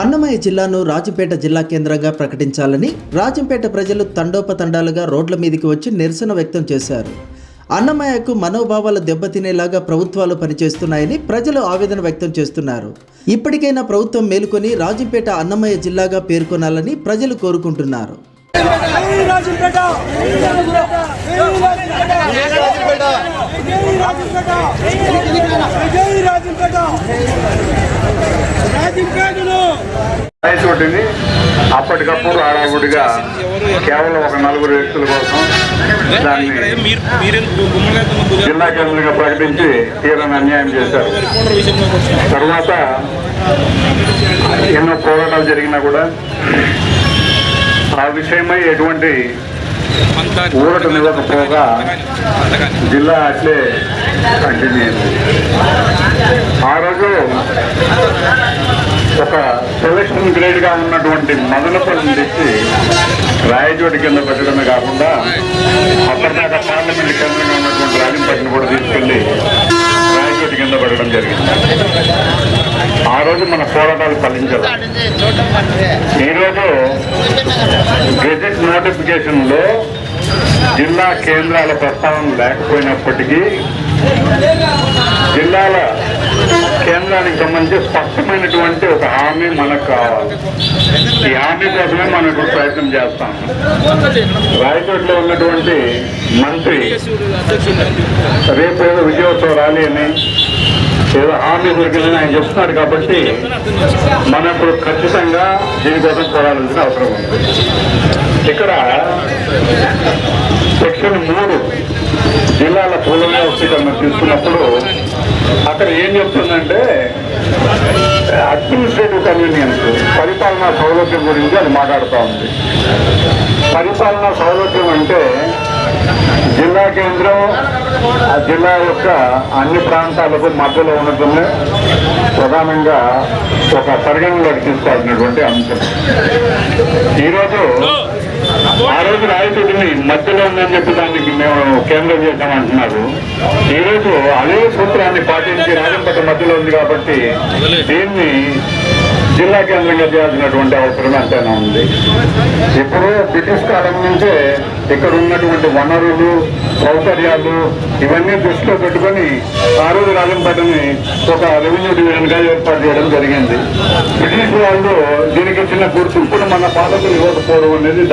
అన్నమయ్య జిల్లాను రాజంపేట జిల్లా కేంద్రంగా ప్రకటించాలని రాజంపేట ప్రజలు తండోపతండాలుగా రోడ్ల మీదకి వచ్చి నిరసన వ్యక్తం చేశారు. అన్నమయ్యకు మనోభావాలు దెబ్బతినేలాగా ప్రభుత్వాలు పనిచేస్తున్నాయని ప్రజలు ఆవేదన వ్యక్తం చేస్తున్నారు. ఇప్పటికైనా ప్రభుత్వం మేలుకొని రాజంపేట అన్నమయ్య జిల్లాగా పేర్కొనాలని ప్రజలు కోరుకుంటున్నారు. రాజంపేట జై రాజంపేట జై రాజంపేట జై రాజంపేట రాజంపేటను రాయచోటిని అప్పటికప్పుడు హడావుడిగా కేవలం ఒక నలుగురు వ్యక్తుల కోసం దాన్ని జిల్లా కేంద్రంగా ప్రకటించి తీరని అన్యాయం చేశారు. తర్వాత ఎన్నో పోరాటాలు జరిగినా కూడా ఆ విషయమై ఎటువంటి ఊరటనివ్వకపోగా జిల్లా అట్లే కంటిన్యూ అయింది ఆ రోజు ఒక సెలక్షన్ గ్రేడ్ గా ఉన్నటువంటి మదనపల్లిని తెచ్చి రాయచోటి కింద పెట్టడమే కాకుండా అప్పటిదాకా పార్లమెంట్ కేంద్రంగా ఉన్నటువంటి రాజంపేటను కూడా తీసుకెళ్ళి రాయచోటి కింద పెట్టడం జరిగింది. ఆ రోజు మన పోరాటాలు ఫలించాలి ఈరోజు గెజెట్ నోటిఫికేషన్లో జిల్లా కేంద్రాల ప్రస్తావన లేకపోయినప్పటికీ జిల్లాల కేంద్రానికి సంబంధించి స్పష్టమైనటువంటి ఒక హామీ మనకు కావాలి. ఈ హామీ కోసమే మనం ఇప్పుడు ప్రయత్నం చేస్తాం. రాయచోట్లో ఉన్నటువంటి మంత్రి రేపు ఏదో విజయోత్సవం ర్యాలీ అని ఏదో హామీ దొరికిందని ఆయన చెప్తున్నాడు కాబట్టి మనం ఇప్పుడు ఖచ్చితంగా దీనికోసం పోరాడాల్సిన అవసరం ఉంది. ఇక్కడ సెక్షన్ మూడు జిల్లాల పూల వ్యవస్థీకరణ తీసుకున్నప్పుడు అక్కడ ఏం చెప్తుందంటే అడ్మినిస్ట్రేటివ్ కన్వీనియన్స్ పరిపాలనా సౌలభ్యం గురించి అది మాట్లాడుతూ ఉంది. పరిపాలనా సౌలభ్యం అంటే జిల్లా కేంద్రం ఆ జిల్లా యొక్క అన్ని ప్రాంతాలకు మధ్యలో ఉండటమే ప్రధానంగా ఒక పరిగణలోకి తీసుకోవాల్సినటువంటి అంశం. ఈరోజు ఆ రోజు రాయచోటిని మధ్యలో ఉందని చెప్పి దానికి మేము కేంద్రం చేశామంటున్నారు ఈ రోజు అదే సూత్రాన్ని పాటించి రాజంపేట మధ్యలో ఉంది కాబట్టి దీన్ని జిల్లా కేంద్రంగా చేయాల్సినటువంటి అవసరం ఎంతైనా ఉంది. ఇప్పుడు బ్రిటిష్ కాలం నుంచే ఇక్కడ ఉన్నటువంటి వనరులు సౌకర్యాలు ఇవన్నీ దృష్టిలో పెట్టుకొని ఆ రోజు రాజంపేటని ఒక రెవెన్యూ డివిజన్గా ఏర్పాటు చేయడం జరిగింది. బ్రిటిష్ వాళ్ళు దీనికి చిన్న గుర్తింపును మన పాలకులు ఇవ్వకపోవడం అనేది